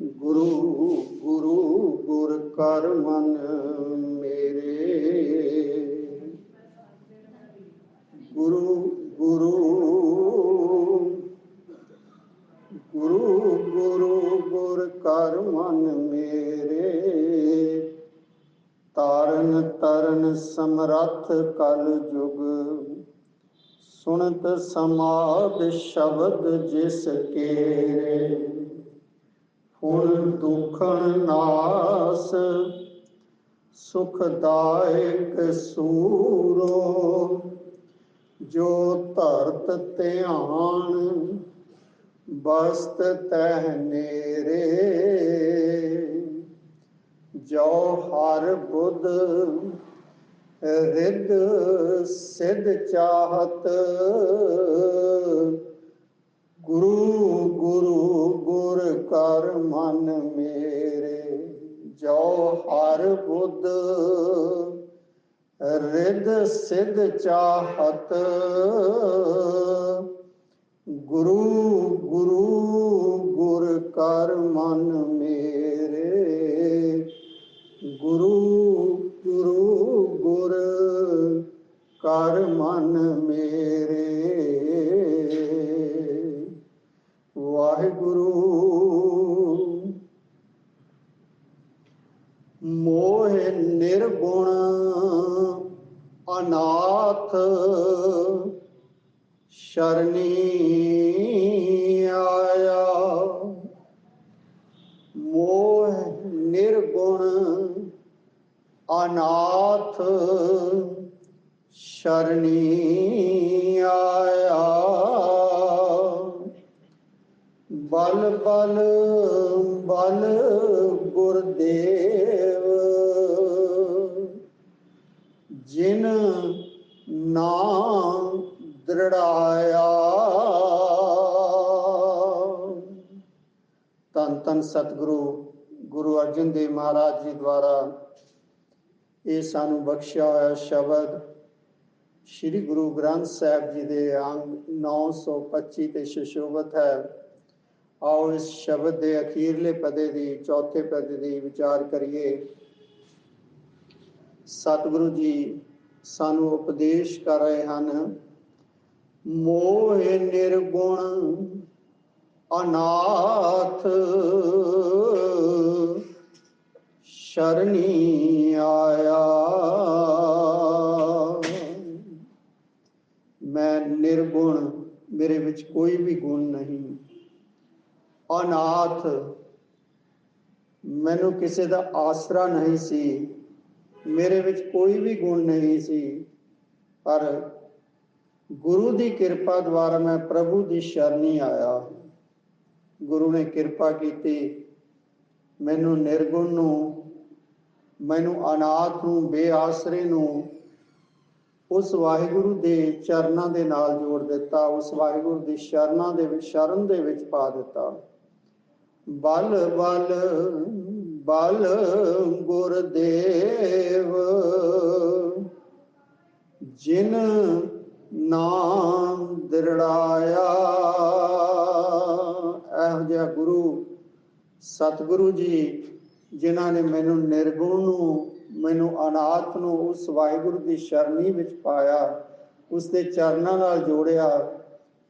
ਗੁਰੂ ਗੁਰੂ ਗੁਰ ਕਰ ਮਨ ਮੇਰੇ। ਗੁਰੂ ਗੁਰੂ ਗੁਰੂ ਗੁਰੂ ਗੁਰ ਕਰ ਮਨ ਮੇਰੇ। ਤਾਰਨ ਤਰਨ ਸਮਰੱਥ ਕਲ ਜੁਗ। ਸੁਣਤ ਸਮਾਦ ਸ਼ਬਦ ਜਿਸ ਕੇ ਹੁਣ ਦੁਖਣ ਨਾਸ ਸੁਖਦਾਇਕ ਸੂਰੋ। ਜੋ ਧਰਤ ਧਿਆਨ, ਬਸਤ ਤਹਿ ਨੇਰੇ। ਜੋ ਹਰ ਬੁੱਧ ਰਿੱਧ ਸਿਧ ਚਾਹਤ, ਗੁਰੂ ਕਰ ਮਨ ਮੇਰੇ, ਜੋ ਹਰ ਬੁੱਧ ਰਿੱਧ ਸਿਧ ਚਾਹਤ। ਗੁਰੂ ਗੁਰੂ, ਗੁਰ ਕਰ ਮਨ ਮੇਰੇ। ਗੁਰੂ ਗੁਰੂ, ਗੁਰ ਕਰ ਮਨ ਮੇਰੇ। ਬਲ ਬਲ ਬਲ ਗੁਰਦੇਵ। ਜਿਨ ਨਾਮ ਦ੍ਰਿੜਾਇਆ ਤਨ ਤਨ ਸਤਿਗੁਰੂ, ਗੁਰੂ ਅਰਜਨ ਦੇਵ ਮਹਾਰਾਜ ਜੀ ਦੁਆਰਾ ਇਹ ਸਾਨੂੰ ਬਖਸ਼ਿਆ ਹੋਇਆ ਸ਼ਬਦ ਸ੍ਰੀ ਗੁਰੂ ਗ੍ਰੰਥ ਸਾਹਿਬ ਜੀ ਦੇ ਅੰਗ 925 ਤੇ ਸ਼ਸ਼ੋਭਤ ਹੈ। ਆਓ ਇਸ ਸ਼ਬਦ ਦੇ ਅਖੀਰਲੇ ਪਦੇ ਦੀ, ਚੌਥੇ ਪਦੇ ਦੀ ਵਿਚਾਰ ਕਰੀਏ। ਸਤਿਗੁਰੂ ਜੀ, ਸਾਨੂੰ ਉਪਦੇਸ਼ ਕਰ ਰਹੇ ਹਨ, ਮੋਹ ਨਿਰਗੁਣ ਅਨਾਥ ਸ਼ਰਣੀ ਆਇਆ। ਮੈਂ ਨਿਰਗੁਣ, ਮੇਰੇ ਵਿੱਚ ਕੋਈ ਵੀ ਗੁਣ ਨਹੀਂ। ਅਨਾਥ। ਮੈਨੂੰ ਕਿਸੇ ਦਾ ਆਸਰਾ ਨਹੀਂ ਸੀ। ਮੇਰੇ ਵਿੱਚ ਕੋਈ ਵੀ ਗੁਣ ਨਹੀਂ ਸੀ। ਪਰ ਗੁਰੂ ਦੀ ਕਿਰਪਾ ਦੁਆਰਾ ਮੈਂ ਪ੍ਰਭੂ ਦੀ ਸ਼ਰਣੀ ਆਇਆ। ਗੁਰੂ ਨੇ ਕਿਰਪਾ ਕੀਤੀ। ਮੈਨੂੰ ਨਿਰਗੁਣ ਨੂੰ, ਮੈਨੂੰ ਅਨਾਥ ਨੂੰ, ਬੇਆਸਰੇ ਨੂੰ ਉਸ ਵਾਹਿਗੁਰੂ ਦੇ ਚਰਨਾਂ ਦੇ ਨਾਲ ਜੋੜ ਦਿੱਤਾ, ਉਸ ਵਾਹਿਗੁਰੂ ਦੀ ਸ਼ਰਨਾਂ ਦੇ ਵਿੱਚ ਸ਼ਰਨ ਦੇ ਵਿੱਚ ਪਾ ਦਿੱਤਾ। ਬਲ ਬਲ ਬਲ ਗੁਰਦੇਵ। ਜਿਨ ਨਾਮ ਦ੍ਰਿੜਾਇਆ। ਇਹੋ ਜਿਹਾ ਗੁਰੂ, ਸਤਿਗੁਰੂ ਜੀ, ਜਿਨ੍ਹਾਂ ਨੇ ਮੈਨੂੰ ਨਿਰਗੁਣ ਨੂੰ, ਮੈਨੂੰ ਅਨਾਥ ਨੂੰ ਉਸ ਵਾਹਿਗੁਰੂ ਦੀ ਸ਼ਰਨੀ ਵਿੱਚ ਪਾਇਆ ਉਸ ਦੇ ਚਰਨਾਂ ਨਾਲ ਜੋੜਿਆ।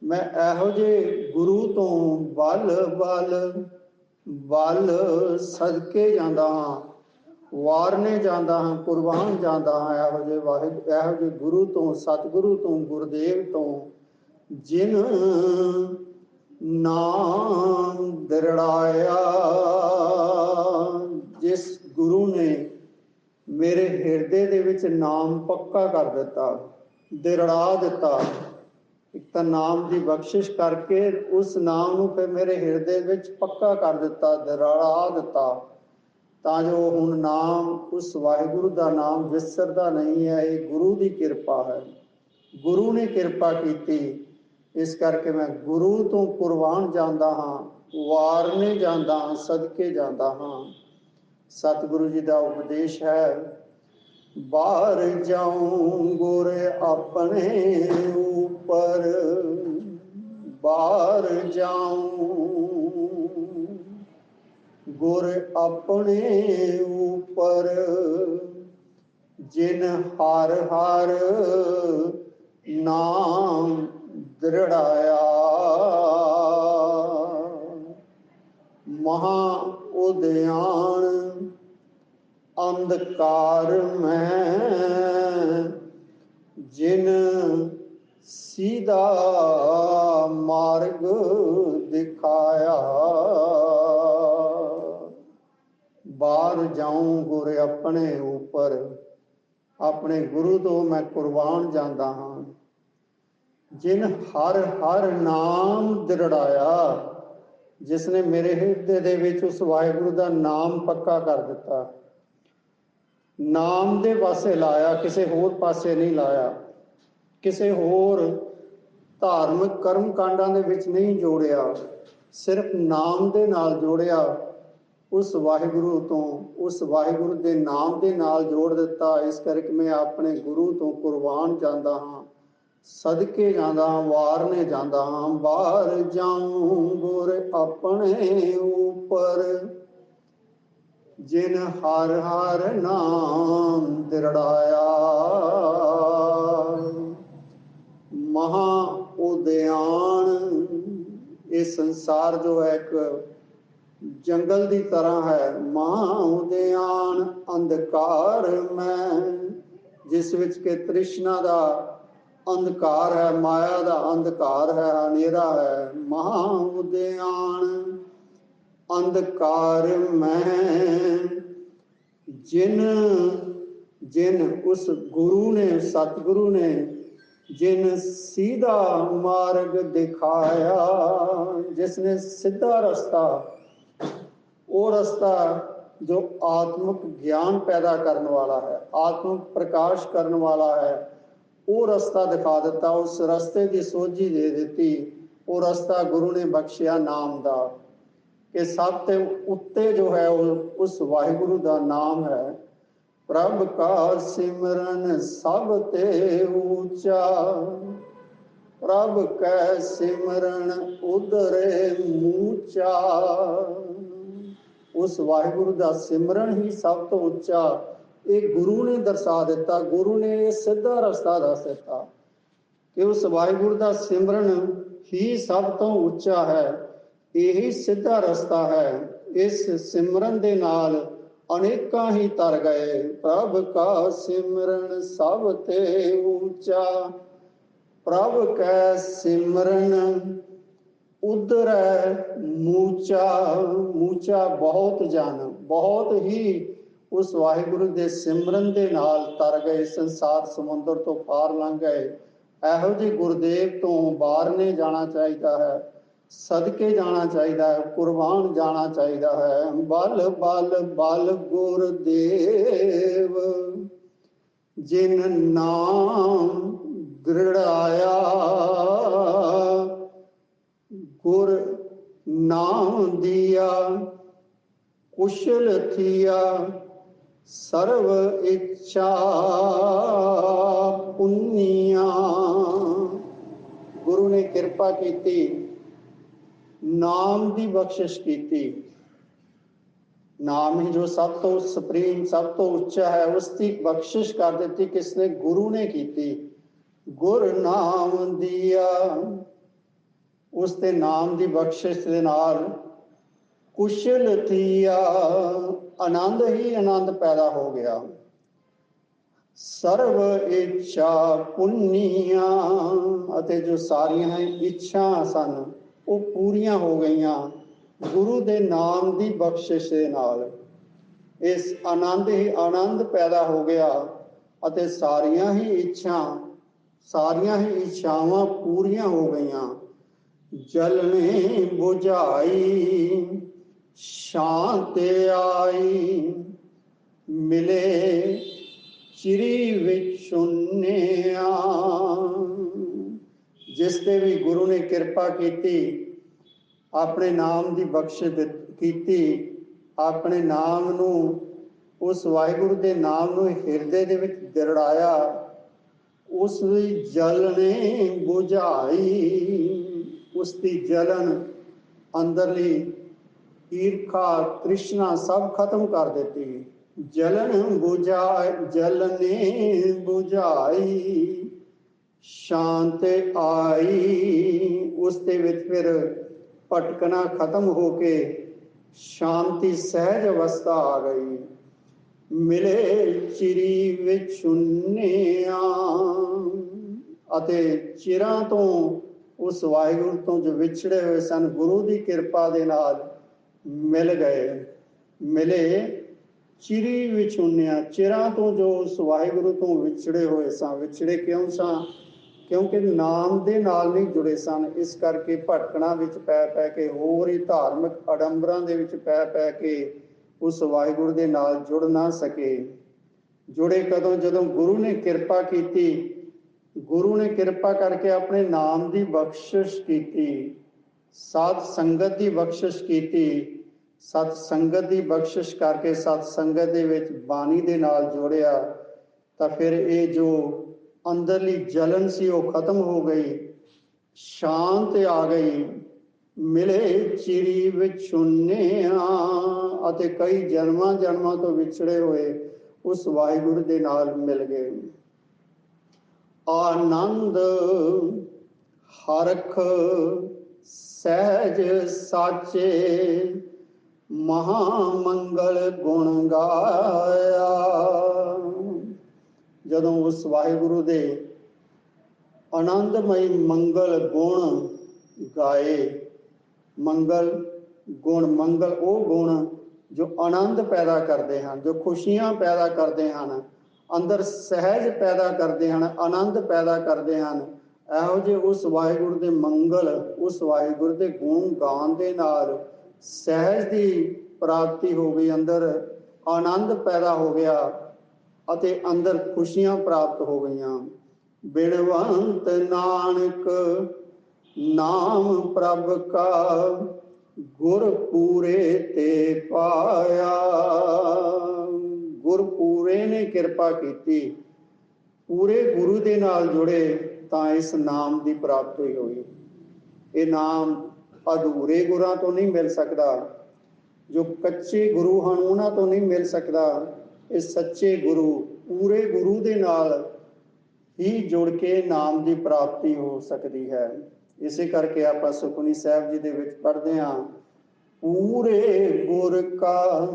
ਮੈਂ ਇਹੋ ਜਿਹੇ ਗੁਰੂ ਤੋਂ ਬਲ ਬਲ ਵੱਲ ਸਦਕੇ ਜਾਂਦਾ ਹਾਂ, ਵਾਰਨੇ ਜਾਂਦਾ ਹਾਂ, ਕੁਰਬਾਨ ਜਾਂਦਾ ਹਾਂ, ਇਹੋ ਜਿਹੇ ਵਾਹਿਗੁਰੂ ਇਹੋ ਜਿਹੇ ਗੁਰੂ ਤੋਂ, ਸਤਿਗੁਰੂ ਤੋਂ, ਗੁਰਦੇਵ ਤੋਂ, ਜਿਨ ਨਾਮ ਦਰੜਾਇਆ, ਜਿਸ ਗੁਰੂ ਨੇ ਮੇਰੇ ਹਿਰਦੇ ਦੇ ਵਿੱਚ ਨਾਮ ਪੱਕਾ ਕਰ ਦਿੱਤਾ, ਦਿਰੜਾ ਦਿੱਤਾ ਇੱਕ ਤਾਂ ਨਾਮ ਦੀ ਬਖਸ਼ਿਸ਼ ਕਰਕੇ ਉਸ ਨਾਮ ਨੂੰ ਫਿਰ ਮੇਰੇ ਹਿਰਦੇ ਵਿੱਚ ਪੱਕਾ ਕਰ ਦਿੱਤਾ ਦਿਰੜਾ ਦਿੱਤਾ। ਤਾਂ ਜੋ ਹੁਣ ਨਾਮ ਉਸ ਵਾਹਿਗੁਰੂ ਦਾ ਨਾਮ ਵਿਸਰਦਾ ਨਹੀਂ ਹੈ, ਇਹ ਗੁਰੂ ਦੀ ਕਿਰਪਾ ਹੈ। ਗੁਰੂ ਨੇ ਕਿਰਪਾ ਕੀਤੀ। ਇਸ ਕਰਕੇ ਮੈਂ ਗੁਰੂ ਤੋਂ ਕੁਰਬਾਨ ਜਾਂਦਾ ਹਾਂ, ਵਾਰਨੇ ਜਾਂਦਾ ਹਾਂ, ਸਦਕੇ ਜਾਂਦਾ ਹਾਂ। ਸਤਿਗੁਰੂ ਜੀ ਦਾ ਉਪਦੇਸ਼ ਹੈ, ਬਾਹਰ ਜਾਉਂ ਗੁਰ ਆਪਣੇ ਪਰ ਬਾਹਰ ਜਾਉਂ। ਗੁਰ ਆਪਣੇ ਉਪਰ ਜਿਨ ਹਰ ਹਰ ਨਾਮ ਦ੍ਰਿੜਾਇਆ। ਮਹਾ ਉਦਿਆਨ ਅੰਧਕਾਰ ਮੈਂ ਜਿਨ ਸੀਧਾ ਮਾਰਗ ਦਿਖਾਇਆ। ਬਾਹਰ ਜਾਉਂ ਗੁਰ ਆਪਣੇ ਉੱਪਰ। ਆਪਣੇ ਗੁਰੂ ਤੋਂ ਮੈਂ ਕੁਰਬਾਨ ਜਾਂਦਾ ਹਾਂ। ਜਿਨ ਹਰ ਹਰ ਨਾਮ ਦ੍ਰਿੜਾਇਆ, ਜਿਸ ਨੇ ਮੇਰੇ ਹਿਰਦੇ ਦੇ ਵਿੱਚ ਉਸ ਵਾਹਿਗੁਰੂ ਦਾ ਨਾਮ ਪੱਕਾ ਕਰ ਦਿੱਤਾ। ਨਾਮ ਦੇ ਪਾਸੇ ਲਾਇਆ, ਕਿਸੇ ਹੋਰ ਪਾਸੇ ਨਹੀਂ ਲਾਇਆ। ਕਿਸੇ ਹੋਰ ਧਾਰਮਿਕ ਕਰਮ ਕਾਂਡਾਂ ਦੇ ਵਿੱਚ ਨਹੀਂ ਜੋੜਿਆ, ਸਿਰਫ ਨਾਮ ਦੇ ਨਾਲ ਜੋੜਿਆ, ਉਸ ਵਾਹਿਗੁਰੂ ਤੋਂ, ਉਸ ਵਾਹਿਗੁਰੂ ਦੇ ਨਾਮ ਦੇ ਨਾਲ ਜੋੜ ਦਿੱਤਾ, ਇਸ ਕਰਕੇ ਮੈਂ ਆਪਣੇ ਗੁਰੂ ਤੋਂ ਕੁਰਬਾਨ ਜਾਂਦਾ ਹਾਂ, ਸਦਕੇ ਜਾਂਦਾ ਹਾਂ, ਵਾਰਨੇ ਜਾਂਦਾ ਹਾਂ, ਬਾਹਰ ਜਾਉਂ ਗੁਰ ਆਪਣੇ ਉਪਰ, ਜਿਨ ਹਰ ਹਰ ਨਾਮ ਦਿਰੜਾਇਆ। ਮਹਾ ਉਦਿਆਨ ਇਹ ਸੰਸਾਰ ਜੋ ਹੈ ਇੱਕ ਜੰਗਲ ਦੀ ਤਰ੍ਹਾਂ ਹੈ। ਮਹਾ ਉਦਿਆਨ ਅੰਧਕਾਰ ਮੈਂ, ਜਿਸ ਵਿੱਚ ਕਿ ਤ੍ਰਿਸ਼ਨਾ ਦਾ ਅੰਧਕਾਰ ਹੈ, ਮਾਇਆ ਦਾ ਅੰਧਕਾਰ ਹੈ, ਹਨੇਰਾ ਹੈ। ਮਹਾ ਉਦਿਆਨ ਅੰਧਕਾਰ ਮੈਂ, ਜਿਨ ਜਿਨ ਉਸ ਗੁਰੂ ਨੇ, ਸਤਿਗੁਰੂ ਨੇ ਜਿਨ ਸਿੱਧਾ ਮਾਰਗ ਦਿਖਾਇਆ, ਜਿਸ ਨੇ ਸਿੱਧਾ ਰਸਤਾ, ਉਹ ਰਸਤਾ ਜੋ ਆਤਮਿਕ ਗਿਆਨ ਪੈਦਾ ਕਰਨ ਵਾਲਾ ਹੈ, ਆਤਮਿਕ ਪ੍ਰਕਾਸ਼ ਕਰਨ ਵਾਲਾ ਹੈ, ਉਹ ਰਸਤਾ ਦਿਖਾ ਦਿੱਤਾ, ਉਸ ਰਸਤੇ ਦੀ ਸੋਝੀ ਦੇ ਦਿੱਤੀ, ਉਹ ਰਸਤਾ ਗੁਰੂ ਨੇ ਬਖਸ਼ਿਆ ਨਾਮ ਦਾ, ਕਿ ਸਭ ਤੇ ਉੱਤੇ ਜੋ ਹੈ, ਉਹ ਉਸ ਵਾਹਿਗੁਰੂ ਦਾ ਨਾਮ ਹੈ। ਪ੍ਰਭ ਕਾ ਸਿਮਰਨ ਸਭ ਤੇ ਉੱਚਾ ਪ੍ਰਭ ਕੈ ਸਿਮਰਨ ਉਦਰੇ ਮੂਚਾ। ਉਸ ਵਾਹਿਗੁਰੂ ਦਾ ਸਿਮਰਨ ਹੀ ਸਭ ਤੋਂ ਉੱਚਾ। ਇਹ ਗੁਰੂ ਨੇ ਦਰਸਾ ਦਿੱਤਾ, ਗੁਰੂ ਨੇ ਇਹ ਸਿੱਧਾ ਰਸਤਾ ਦੱਸ ਦਿੱਤਾ ਕਿ ਉਸ ਵਾਹਿਗੁਰੂ ਦਾ ਸਿਮਰਨ ਹੀ ਸਭ ਤੋਂ ਉੱਚਾ ਹੈ। ਇਹੀ ਸਿੱਧਾ ਰਸਤਾ ਹੈ। ਇਸ ਸਿਮਰਨ ਦੇ ਨਾਲ ਅਨੇਕਾਂ ਹੀ ਤਰ ਗਏ, ਪ੍ਰਭ ਕਾ ਸਿਮਰਨ ਸਭ ਤੇ ਊਚਾ ਪ੍ਰਭ ਕੈ ਸਿਮਰਨ ਉਦਰੈ ਮੂਚਾ। ਮੂਚਾ ਬਹੁਤ ਜਨ, ਬਹੁਤ ਹੀ ਉਸ ਵਾਹਿਗੁਰੂ ਦੇ ਸਿਮਰਨ ਦੇ ਨਾਲ ਤਰ ਗਏ, ਸੰਸਾਰ ਸਮੁੰਦਰ ਤੋਂ ਪਾਰ ਲੰਘ ਗਏ। ਇਹੋ ਜਿਹੇ ਗੁਰਦੇਵ ਤੋਂ ਬਾਹਰ ਨਹੀਂ ਜਾਣਾ ਚਾਹੀਦਾ ਹੈ। ਸਦਕੇ ਜਾਣਾ ਚਾਹੀਦਾ ਹੈ, ਕੁਰਬਾਨ ਜਾਣਾ ਚਾਹੀਦਾ ਹੈ। ਬਲ ਬਲ ਬਲ ਗੁਰਦੇਵ, ਜਿਨ ਨਾਮ ਦ੍ਰਿੜਾਇਆ ਗੁਰ ਨਾਮ ਦੀਆ, ਕੁਸ਼ਲ ਥੀਆ, ਸਰਵ ਇੱਛਾ ਪੁੰਨੀਆਂ। ਗੁਰੂ ਨੇ ਕਿਰਪਾ ਕੀਤੀ। ਨਾਮ ਦੀ ਬਖਸ਼ਿਸ਼ ਕੀਤੀ। ਨਾਮ ਹੀ ਜੋ ਸਭ ਤੋਂ ਸੁਪਰੀਮ, ਸਭ ਤੋਂ ਉੱਚਾ ਹੈ, ਉਸ ਦੀ ਬਖਸ਼ਿਸ਼ ਕਰ ਦਿੱਤੀ ਕਿਸ ਨੇ ਗੁਰੂ ਨੇ ਕੀਤੀ। ਗੁਰ ਨਾਮ ਦਿਆ। ਉਸ ਦੇ ਨਾਮ ਦੀ ਬਖਸ਼ਿਸ਼ ਦੇ ਨਾਲ ਕੁਸ਼ਲ ਥੀਆ। ਆਨੰਦ ਹੀ ਆਨੰਦ ਪੈਦਾ ਹੋ ਗਿਆ। ਸਰਵ ਇੱਛਾ ਪੁੰਨੀਆਂ ਅਤੇ ਜੋ ਸਾਰੀਆਂ ਇੱਛਾ ਸਨ ਉਹ ਪੂਰੀਆਂ ਹੋ ਗਈਆਂ। ਗੁਰੂ ਦੇ ਨਾਮ ਦੀ ਬਖਸ਼ਿਸ਼ ਦੇ ਨਾਲ ਇਸ ਆਨੰਦ ਹੀ ਆਨੰਦ ਪੈਦਾ ਹੋ ਗਿਆ ਅਤੇ ਸਾਰੀਆਂ ਹੀ ਇੱਛਾ, ਸਾਰੀਆਂ ਹੀ ਇੱਛਾਵਾਂ ਪੂਰੀਆਂ ਹੋ ਗਈਆਂ। ਜਲਨੇ ਬੁਝਾਈ ਸ਼ਾਂਤ ਆਈ। ਮਿਲੇ ਚਿਰੀ ਵਿੱਚ ਸੁਨਿਆ ਜਿਸ ਤੇ ਵੀ ਗੁਰੂ ਨੇ ਕਿਰਪਾ ਕੀਤੀ, ਆਪਣੇ ਨਾਮ ਦੀ ਬਖਸ਼ਿਸ਼ ਕੀਤੀ, ਆਪਣੇ ਨਾਮ ਨੂੰ, ਉਸ ਵਾਹਿਗੁਰੂ ਦੇ ਨਾਮ ਨੂੰ ਹਿਰਦੇ ਦੇ ਵਿੱਚ ਦਰੜਾਇਆ, ਉਸ ਦੀ ਜਲਨੇ ਬੁਝਾਈ, ਉਸ ਦੀ ਜਲਨ ਅੰਦਰਲੀ ਈਰਖਾ ਤ੍ਰਿਸ਼ਨਾ ਸਭ ਖਤਮ ਕਰ ਦਿੱਤੀ। ਜਲਨ ਬੁਝਾਈ ਜਲਨੇ ਬੁਝਾਈ। ਸ਼ਾਂਤ ਆਈ, ਉਸ ਦੇ ਵਿੱਚ ਫਿਰ ਭਟਕਣਾ ਖਤਮ ਹੋ ਕੇ ਸ਼ਾਂਤੀ ਸਹਿਜ ਅਵਸਥਾ ਆ ਗਈ। ਮਿਲੇ ਚਿਰੀ ਵਿਚੁੰਨਿਆ ਅਤੇ ਚਿਰਾਂ ਤੋਂ ਉਸ ਵਾਹਿਗੁਰੂ ਤੋਂ ਜੋ ਵਿਛੜੇ ਹੋਏ ਸਨ, ਗੁਰੂ ਦੀ ਕਿਰਪਾ ਦੇ ਨਾਲ ਮਿਲ ਗਏ। ਮਿਲੇ ਚਿਰੀ ਵਿਚੁੰਨਿਆ ਚਿਰਾਂ ਤੋਂ ਜੋ ਉਸ ਵਾਹਿਗੁਰੂ ਤੋਂ ਵਿਛੜੇ ਹੋਏ ਸਾਂ, ਵਿਛੜੇ ਕਿਉਂ ਸਾਂ? ਕਿਉਂਕਿ ਨਾਮ ਦੇ ਨਾਲ ਨਹੀਂ ਜੁੜੇ ਸਨ, ਇਸ ਕਰਕੇ ਭਟਕਣਾ ਵਿੱਚ ਪੈ ਪੈ ਕੇ ਹੋਰ ਹੀ ਧਾਰਮਿਕ ਅਡੰਬਰਾਂ ਦੇ ਵਿੱਚ ਪੈ ਪੈ ਕੇ ਉਸ ਵਾਹਿਗੁਰੂ ਦੇ ਨਾਲ ਜੁੜ ਨਾ ਸਕੇ। ਜੁੜੇ ਕਦੋਂ? ਜਦੋਂ ਗੁਰੂ ਨੇ ਕਿਰਪਾ ਕੀਤੀ। ਗੁਰੂ ਨੇ ਕਿਰਪਾ ਕਰਕੇ ਆਪਣੇ ਨਾਮ ਦੀ ਬਖਸ਼ਿਸ਼ ਕੀਤੀ। ਸਾਧ ਸੰਗਤ ਦੀ ਬਖਸ਼ਿਸ਼ ਕੀਤੀ। ਸਤ ਸੰਗਤ ਦੀ ਬਖਸ਼ਿਸ਼ ਕਰਕੇ ਸਤ ਸੰਗਤ ਦੇ ਵਿੱਚ ਬਾਣੀ ਦੇ ਨਾਲ ਜੋੜਿਆ। ਤਾਂ ਫਿਰ ਇਹ ਜੋ ਅੰਦਰਲੀ ਜਲਨ ਸੀ, ਉਹ ਖਤਮ ਹੋ ਗਈ। ਸ਼ਾਂਤ ਆ ਗਈ। ਮਿਲੇ ਚਿਰੀ ਵਿਛੁੰਨਿਆ ਅਤੇ ਕਈ ਜਨਮਾਂ ਜਨਮਾਂ ਤੋਂ ਵਿਛੜੇ ਹੋਏ ਉਸ ਵਾਹਿਗੁਰੂ ਦੇ ਨਾਲ ਮਿਲ ਗਏ। ਆਨੰਦ, ਹਰਖ, ਸਹਿਜ, ਸਾਚੇ ਮਹਾ ਮੰਗਲ ਗੁਣ ਗਾਇਆ। ਜਦੋਂ ਉਸ ਵਾਹਿਗੁਰੂ ਦੇ ਆਨੰਦਮਈ ਮੰਗਲ ਗੁਣ ਗਾਏ, ਮੰਗਲ ਗੁਣ, ਮੰਗਲ ਉਹ ਗੁਣ ਜੋ ਆਨੰਦ ਪੈਦਾ ਕਰਦੇ ਹਨ, ਜੋ ਖੁਸ਼ੀਆਂ ਪੈਦਾ ਕਰਦੇ ਹਨ, ਅੰਦਰ ਸਹਿਜ ਪੈਦਾ ਕਰਦੇ ਹਨ, ਆਨੰਦ ਪੈਦਾ ਕਰਦੇ ਹਨ, ਇਹੋ ਜਿਹੇ ਉਸ ਵਾਹਿਗੁਰੂ ਦੇ ਮੰਗਲ, ਉਸ ਵਾਹਿਗੁਰੂ ਦੇ ਗੁਣ ਗਾਉਣ ਦੇ ਨਾਲ ਸਹਿਜ ਦੀ ਪ੍ਰਾਪਤੀ ਹੋ ਗਈ, ਅੰਦਰ ਆਨੰਦ ਪੈਦਾ ਹੋ ਗਿਆ ਅਤੇ ਅੰਦਰ ਖੁਸ਼ੀਆਂ ਪ੍ਰਾਪਤ ਹੋ ਗਈਆਂ। ਬਿਨਵੰਤ ਨਾਨਕ ਨਾਮ ਪ੍ਰਭ ਕਾ ਗੁਰ ਪੂਰੇ ਤੇ ਪਾਇਆ। ਗੁਰ ਪੂਰੇ ਨੇ ਕਿਰਪਾ ਕੀਤੀ। ਪੂਰੇ ਗੁਰੂ ਦੇ ਨਾਲ ਜੁੜੇ ਤਾਂ ਇਸ ਨਾਮ ਦੀ ਪ੍ਰਾਪਤੀ ਹੋਈ। ਇਹ ਨਾਮ ਅਧੂਰੇ ਗੁਰਾਂ ਤੋਂ ਨਹੀਂ ਮਿਲ ਸਕਦਾ। ਜੋ ਕੱਚੇ ਗੁਰੂ ਹਨ, ਉਹਨਾਂ ਤੋਂ ਨਹੀਂ ਮਿਲ ਸਕਦਾ। ਇਹ ਸੱਚੇ ਗੁਰੂ, ਪੂਰੇ ਗੁਰੂ ਦੇ ਨਾਲ ਹੀ ਜੁੜ ਕੇ ਨਾਮ ਦੀ ਪ੍ਰਾਪਤੀ ਹੋ ਸਕਦੀ ਹੈ। ਇਸੇ ਕਰਕੇ ਆਪਾਂ ਸੁਖਨੀ ਸਾਹਿਬ ਜੀ ਦੇ ਵਿੱਚ ਪੜ੍ਹਦੇ ਹਾਂ, ਪੂਰੇ ਗੁਰ ਕਾ,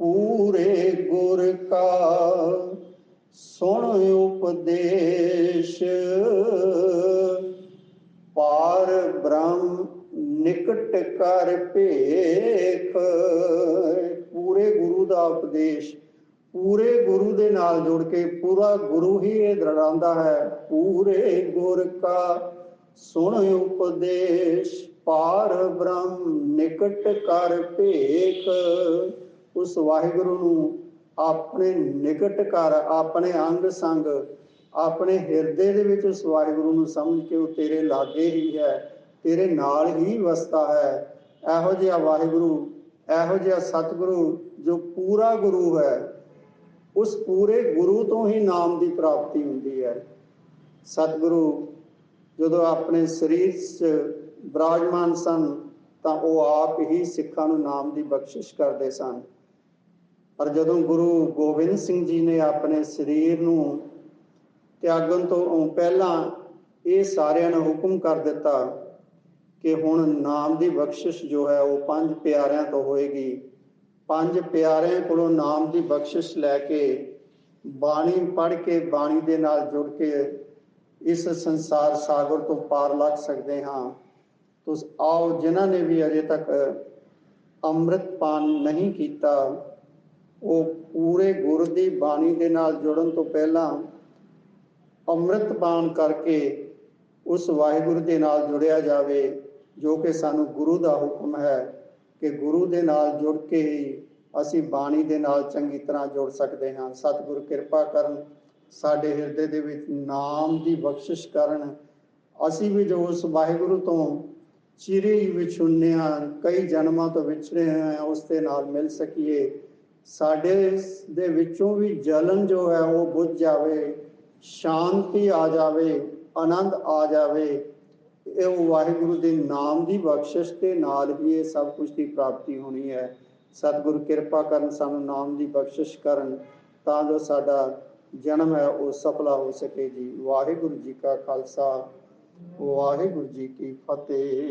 ਪੂਰੇ ਗੁਰ ਕਾ, ਸੁਣ ਉਪਦੇਸ਼, ਪਾਰ ਬ੍ਰਹਮ ਨਿਕਟ ਕਰ ਭੇਖ ਪੂਰੇ ਗੁਰੂ ਦਾ ਉਪਦੇਸ਼, ਪੂਰੇ ਗੁਰੂ ਦੇ ਨਾਲ ਜੁੜ ਕੇ ਪੂਰਾ ਗੁਰੂ ਹੀ ਇਹ ਦਰੜਾਉਂਦਾ ਹੈ। ਪੂਰੇ ਗੁਰ ਕਾ ਸੁਣ ਉਪਦੇਸ਼, ਪਾਰ ਬ੍ਰਹਮ ਨਿਕਟ ਕਰ ਭੇਖ। ਉਸ ਵਾਹਿਗੁਰੂ ਨੂੰ ਆਪਣੇ ਨਿਕਟ ਕਰ, ਆਪਣੇ ਅੰਗ ਸੰਗ, ਆਪਣੇ ਹਿਰਦੇ ਦੇ ਵਿੱਚ ਉਸ ਵਾਹਿਗੁਰੂ ਨੂੰ ਸਮਝ ਕੇ ਉਹ ਤੇਰੇ ਲਾਗੇ ਹੀ ਹੈ, ਤੇਰੇ ਨਾਲ ਹੀ ਵਸਦਾ ਹੈ। ਇਹੋ ਜਿਹਾ ਵਾਹਿਗੁਰੂ ਇਹੋ ਜਿਹਾ ਸਤਿਗੁਰੂ ਜੋ ਪੂਰਾ ਗੁਰੂ ਹੈ, ਉਸ ਪੂਰੇ ਗੁਰੂ ਤੋਂ ਹੀ ਨਾਮ ਦੀ ਪ੍ਰਾਪਤੀ ਹੁੰਦੀ ਹੈ। ਸਤਿਗੁਰੂ ਜਦੋਂ ਆਪਣੇ ਸਰੀਰ 'ਚ ਬਰਾਜਮਾਨ ਸਨ, ਤਾਂ ਉਹ ਆਪ ਹੀ ਸਿੱਖਾਂ ਨੂੰ ਨਾਮ ਦੀ ਬਖਸ਼ਿਸ਼ ਕਰਦੇ ਸਨ। ਪਰ ਜਦੋਂ ਗੁਰੂ ਗੋਬਿੰਦ ਸਿੰਘ ਜੀ ਨੇ ਆਪਣੇ ਸਰੀਰ ਨੂੰ ਤਿਆਗਣ ਤੋਂ ਪਹਿਲਾਂ ਇਹ ਸਾਰਿਆਂ ਨੂੰ ਹੁਕਮ ਕਰ ਦਿੱਤਾ ਕਿ ਹੁਣ ਨਾਮ ਦੀ ਬਖਸ਼ਿਸ਼ ਜੋ ਹੈ ਉਹ ਪੰਜ ਪਿਆਰਿਆਂ ਤੋਂ ਹੋਏਗੀ। ਪੰਜ ਪਿਆਰਿਆਂ ਕੋਲੋਂ ਨਾਮ ਦੀ ਬਖਸ਼ਿਸ਼ ਲੈ ਕੇ ਬਾਣੀ ਪੜ੍ਹ ਕੇ ਬਾਣੀ ਦੇ ਨਾਲ ਜੁੜ ਕੇ ਇਸ ਸੰਸਾਰ ਸਾਗਰ ਤੋਂ ਪਾਰ ਲੱਗ ਸਕਦੇ ਹਾਂ। ਤੁਸ ਆਓ, ਜਿਨ੍ਹਾਂ ਨੇ ਵੀ ਅਜੇ ਤੱਕ ਅੰਮ੍ਰਿਤ ਪਾਨ ਨਹੀਂ ਕੀਤਾ, ਉਹ ਪੂਰੇ ਗੁਰ ਦੀ ਬਾਣੀ ਦੇ ਨਾਲ ਜੁੜਨ ਤੋਂ ਪਹਿਲਾਂ ਅੰਮ੍ਰਿਤ ਪਾਨ ਕਰਕੇ ਉਸ ਵਾਹਿਗੁਰੂ ਦੇ ਨਾਲ ਜੁੜਿਆ ਜਾਵੇ। ਜੋ ਕਿ ਸਾਨੂੰ ਗੁਰੂ ਦਾ ਹੁਕਮ ਹੈ ਕਿ ਗੁਰੂ ਦੇ ਨਾਲ ਜੁੜ ਕੇ ਹੀ ਅਸੀਂ ਬਾਣੀ ਦੇ ਨਾਲ ਚੰਗੀ ਤਰ੍ਹਾਂ ਜੁੜ ਸਕਦੇ ਹਾਂ। ਸਤਿਗੁਰ ਕਿਰਪਾ ਕਰਨ ਸਾਡੇ ਹਿਰਦੇ ਦੇ ਵਿੱਚ ਨਾਮ ਦੀ ਬਖਸ਼ਿਸ਼ ਕਰਨ ਅਸੀਂ ਵੀ ਜੋ ਉਸ ਵਾਹਿਗੁਰੂ ਤੋਂ ਚਿਰੇ ਹੀ ਹਾਂ, ਕਈ ਜਨਮਾਂ ਤੋਂ ਵਿਛੜੇ ਹੋਏ ਹਾਂ, ਉਸ ਦੇ ਨਾਲ ਮਿਲ ਸਕੀਏ। ਸਾਡੇ ਦੇ ਵਿੱਚੋਂ ਵੀ ਜਲਨ ਜੋ ਹੈ ਉਹ ਬੁੱਝ ਜਾਵੇ, ਸ਼ਾਂਤੀ ਆ ਜਾਵੇ, ਆਨੰਦ ਆ ਜਾਵੇ। ਇਹ ਵਾਹਿਗੁਰੂ ਦੇ ਨਾਮ ਦੀ ਬਖਸ਼ਿਸ਼ ਤੇ ਨਾਲ ਹੀ ਇਹ ਸਭ ਕੁਝ ਦੀ ਪ੍ਰਾਪਤੀ ਹੋਣੀ ਹੈ। ਸਤਿਗੁਰੂ ਕਿਰਪਾ ਕਰਨ ਸਾਨੂੰ ਨਾਮ ਦੀ ਬਖਸ਼ਿਸ਼ ਕਰਨ ਤਾਂ ਜੋ ਸਾਡਾ ਜਨਮ ਹੈ, ਉਹ ਸਫਲਾ ਹੋ ਸਕੇ ਜੀ। ਵਾਹਿਗੁਰੂ ਜੀ ਕਾ ਖਾਲਸਾ, ਵਾਹਿਗੁਰੂ ਜੀ ਕੀ ਫਤਿਹ।